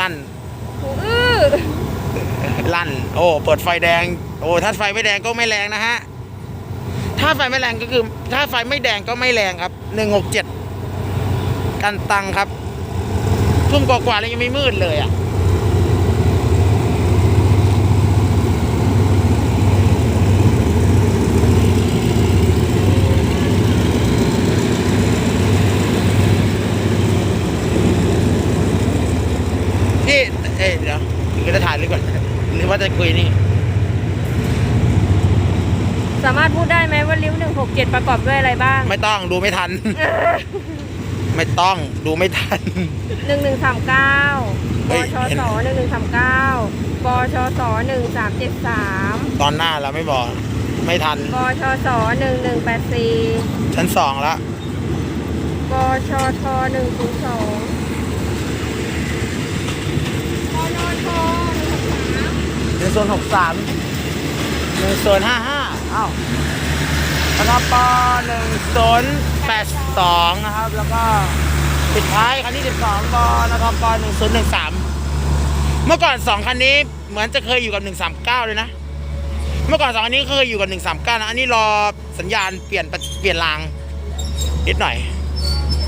ลั่นลั่น โอ้ เปิดไฟแดง โอ้ ถ้าไฟไม่แดงก็ไม่แรงนะฮะ ถ้าไฟไม่แรงก็คือ ถ้าไฟไม่แดงก็ไม่แรงครับ หนึ่งหกเจ็ด กันตังครับ ทุ่มกว่าๆแล้วยังไม่มืดเลยอะ เอ้ยเดี๋ยวก็จะถ่ายรูปก่อนนึกว่าจะคุยนี่ สามารถพูดได้ไหมว่าริ้วหนึ่งหกเจ็ดประกอบด้วยอะไรบ้างไม่ต้องดูไม่ทัน ไม่ต้องดูไม่ทัน หนึ่งหนึ่งสามเก้าปเชเห็น สหนึ่งหนึ่งสามเก้าปชสหนึ่งสามเจ็ดสามตอนหน้าเราไม่บอก ไม่ทัน ปชสหนึ่งหนึ่งแปดสี่ชั้นสองละ ปชทหนึ่งศูนย์สอง โซนหกสามหนึ่งโซนห้าห้าเอ้าแล้วก็ปหนึ่งโซนแปดสองนะครับ แล้วก็ปิดท้ายคันที่สิบสองปนะครับปหนึ่งโซนหนึ่งสามเมื่อก่อนสองคันนี้เหมือนจะเคยอยู่กับหนึ่งสามเก้าเลยนะ เมื่อก่อนสองคันนี้เคยอยู่กับหนึ่งสามเก้านะ อันนี้รอสัญญาณเปลี่ยนเปลี่ยนรางนิดหน่อย